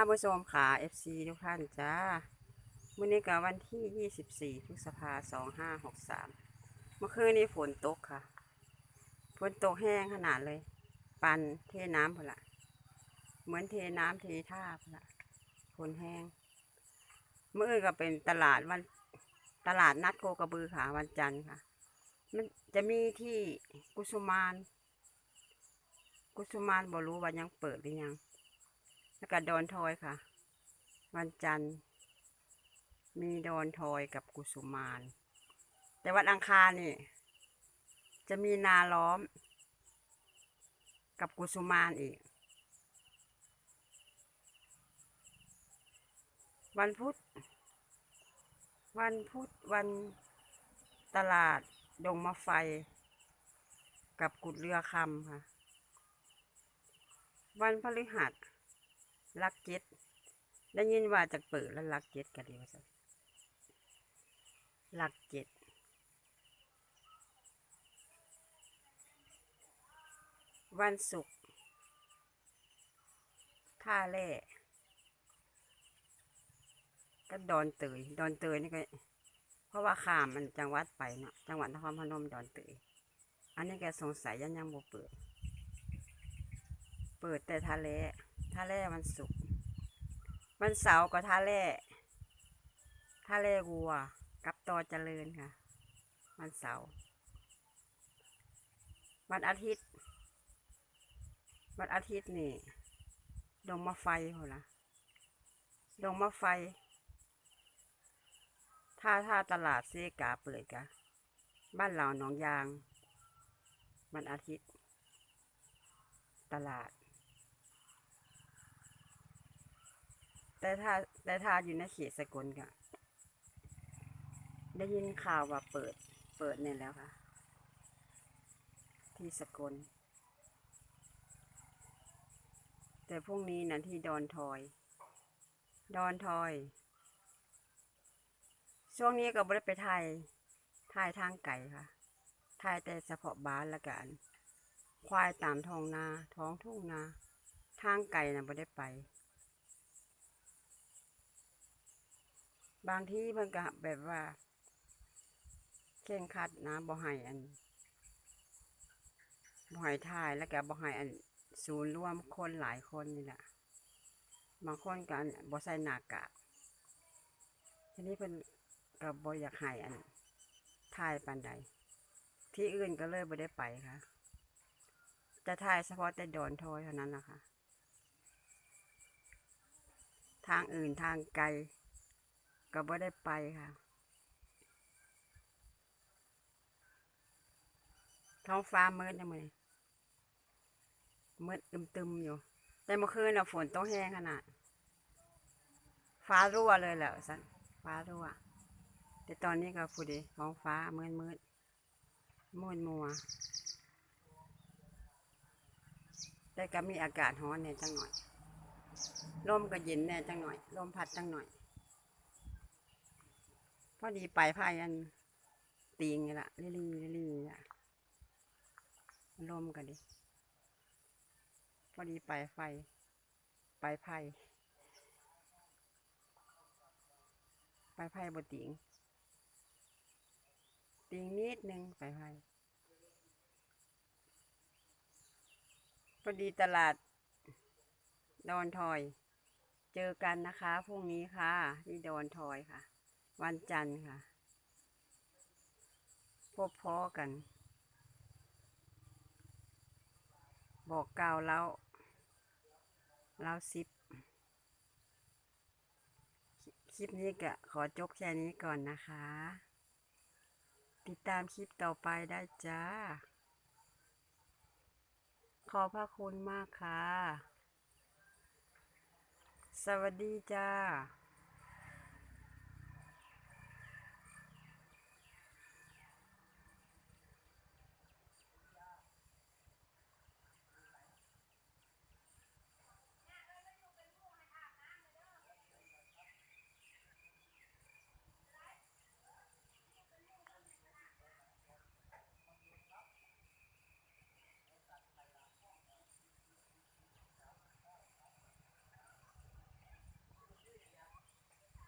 านผู้ชมค่ะ FC ทุกท่านจ้ามื้อนี้ก็วันที่ 24พฤษภาคม2563เมื่อคืนนี้ฝนตกค่ะ ฝนตกแห้งขนาดเลย ปันเทน้ำพละเหมือนเทน้ำเทท่าพละฝนแห้ง เมื่อก็เป็นตลาดวันตลาดนัดโคกระบือค่ะวันจันทร์ค่ะ มันจะมีที่กุสุมาน กุสุมานบรู้ว่ายังเปิดหรือยัง แล้วก็ดอนทอยค่ะ วันจันทร์ มีดอนทอยกับกุสุมาน แต่วันอังคารนี่ จะมีนาล้อม กับกุสุมานอีก วันพุธ วันพุธวันตลาดดงมะไฟ กับกุดเรือคำค่ะ วันพฤหัส ลักเจ็ดได้ยินว่าจะเปิดแล้วลักเจ็ดกันดีว่าสันลักเจ็ดวันศุกร์ท่าแร่ก็ดอนเตยดอนเตยนี่ก็เพราะว่าขามมันจังหวัดไปเนาะจังหวัดนครพนมดอนเตยอันนี้แกสงสัยยังยังบ่เปิด เปิดแต่ทะเล ทะเลวันศุกร์วันเสาร์ก็ทะเลทะเลวัว กับตอเจริญค่ะวันเสาร์วันอาทิตย์ วันอาทิตย์นี่ดงมะไฟเหรอละดงมะไฟถ้าถ้าตลาดเซกาเปิดกะ บ้านเราหนองยาง วันอาทิตย์ ตลาด แต่ถ้าแต่ถ้าอยู่ในเขตสกลก็ได้ยินข่าวว่าเปิด เปิดเนี่ยแล้วค่ะ ที่สกล แต่พรุ่งนี้นะที่ดอนทอย ดอนทอย ช่วงนี้ก็ไม่ได้ไปถ่ายถ่ายทางไก่ค่ะถ่ายแต่เฉพาะบ้านละกันควายตามท้องนา ท้องทุ่งนา ทางไก่นะไม่ได้ไป บางที่มันก็แบบว่าเข่งคัดนะบ่ให้อันบ่ให้ถ่ายแล้วก็บ่ให้อันศูนย์รวมคนหลายคนนี่แหละบางคนก็อันบ่ใส่หน้ากากทีนี้เป็นก็บ่อยากให้อันถ่ายปานใดที่อื่นก็เลยบ่ได้ไปค่ะ จะถ่ายเฉพาะแต่ดอนทอยเท่านั้นนะคะทางอื่นทางไกล ก็บ่ได้ไปค่ะ ท้องฟ้ามืดนะมือมืดตึมๆอยู่ แต่เมื่อคืนน่ะฝนต้องแห้งขนาด ฟ้ารั่วเลยแหละสันฟ้ารั่ว แต่ตอนนี้ก็พูดีท้องฟ้ามืดมืดมืดมัว แต่ก็มีอากาศร้อนแน่จังหน่อยลมก็เย็นแน่จังหน่อยลมพัดจังหน่อย พอดีไปพายอันตีงนี่ละลี่ลี่ลี่ะลมกันดิ พอดีไปไฟ ไปไพ่ไปไพ่บนติงติงนิดนึงไปไพ่พอดีตลาดดอนทอย เจอกันนะคะพรุ่งนี้ค่ะ ที่ดอนทอยค่ะ วันจันทร์ค่ะ พบพ้อกัน บอกกล่าวแล้วแล้วซิปคลิปนี้ก็ขอจบแค่นี้ก่อนนะคะ ติดตามคลิปต่อไปได้จ้า ขอบพระคุณมากค่ะ สวัสดีจ้า